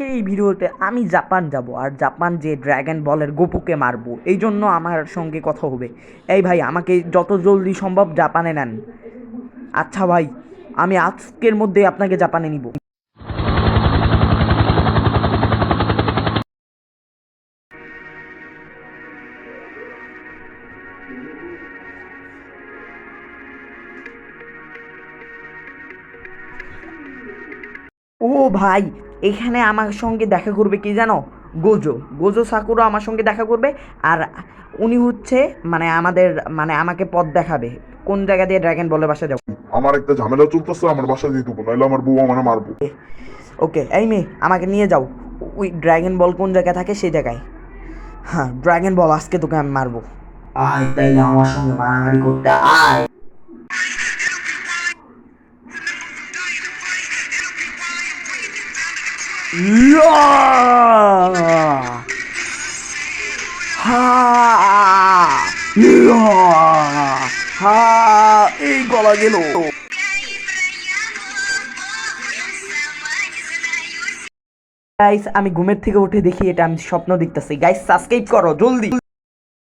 আজকে এই ভিডিওতে আমি জাপান যাব আর জাপান যে ড্র্যাগন বলের গোপুকে মারবো, এই জন্য আমার সঙ্গে কথা হবে। এই ভাই, আমাকে যত জলদি সম্ভব জাপানে নেন। আচ্ছা ভাই, আমি আজকের মধ্যে আপনাকে জাপানে নিব। ও ভাই এখানে আমার সঙ্গে দেখা করবে কি জানো? গোজো। গোজো সাকুরো আমার সঙ্গে দেখা করবে আর উনি হচ্ছে মানে আমাদের মানে আমাকে পথ দেখাবে। কোন জায়গা দিয়ে ড্রাগন বলে বাসা যাব? আমার একটা ঝামেলা চলতেছে আমার বাসায় যেতে হবে নাহলে আমার বউ আমার মারবো। ওকে এই মেয়ে আমাকে নিয়ে যাও। ওই ড্রাগন বল কোন জায়গায় থাকে সেই জায়গায়। হ্যাঁ ড্রাগন বল আজকে তোকে আমি মারবো। আয় তাইলে আমার সঙ্গে মারামারি করতে আয়। ইয়া! Ha! Yeah! Ha! এই গলা গেল গাইস আমি ঘুমের থেকে উঠে দেখি, এটা আমি স্বপ্ন দেখতেছি গাইস সাবস্ক্রাইব করো, জলদি